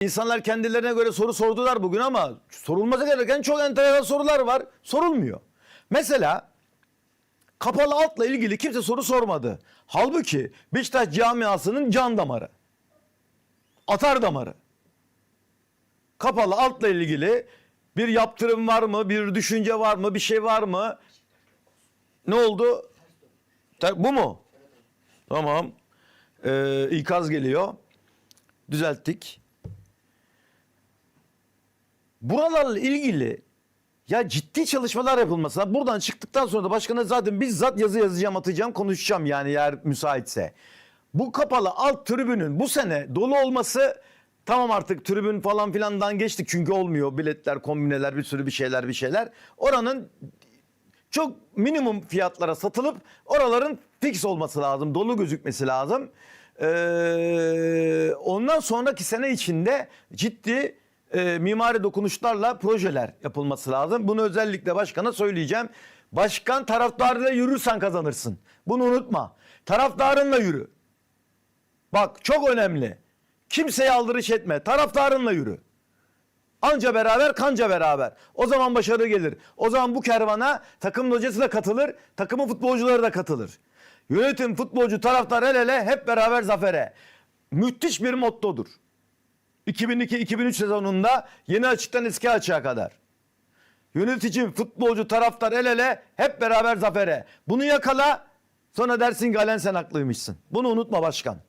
İnsanlar kendilerine göre soru sordular bugün ama sorulması gereken çok enteresan sorular var. Sorulmuyor. Mesela kapalı altla ilgili kimse soru sormadı. Halbuki Beşiktaş camiasının can damarı. Atar damarı. Kapalı altla ilgili bir yaptırım var mı? Bir düşünce var mı? Bir şey var mı? Ne oldu? Bu mu? Tamam. Ee, ikaz geliyor. Düzelttik. Buralarla ilgili ya ciddi çalışmalar yapılması. lazım. Buradan çıktıktan sonra da başkana zaten bizzat yazı yazacağım, atacağım, konuşacağım yani eğer müsaitse. Bu kapalı alt tribünün bu sene dolu olması tamam artık tribün falan filandan geçtik çünkü olmuyor. Biletler, kombineler, bir sürü bir şeyler bir şeyler. Oranın çok minimum fiyatlara satılıp oraların fix olması lazım. Dolu gözükmesi lazım. Ee, ondan sonraki sene içinde ciddi e, mimari dokunuşlarla projeler yapılması lazım. Bunu özellikle başkana söyleyeceğim. Başkan taraftarıyla yürürsen kazanırsın. Bunu unutma. Taraftarınla yürü. Bak çok önemli. Kimseye aldırış etme. Taraftarınla yürü. Anca beraber kanca beraber. O zaman başarı gelir. O zaman bu kervana takım hocası da katılır. Takımın futbolcuları da katılır. Yönetim, futbolcu, taraftar el ele hep beraber zafere. Müthiş bir mottodur. 2002-2003 sezonunda yeni açıktan eski açığa kadar. Yönetici, futbolcu, taraftar el ele hep beraber zafere. Bunu yakala sonra dersin ki Alen sen haklıymışsın. Bunu unutma başkan.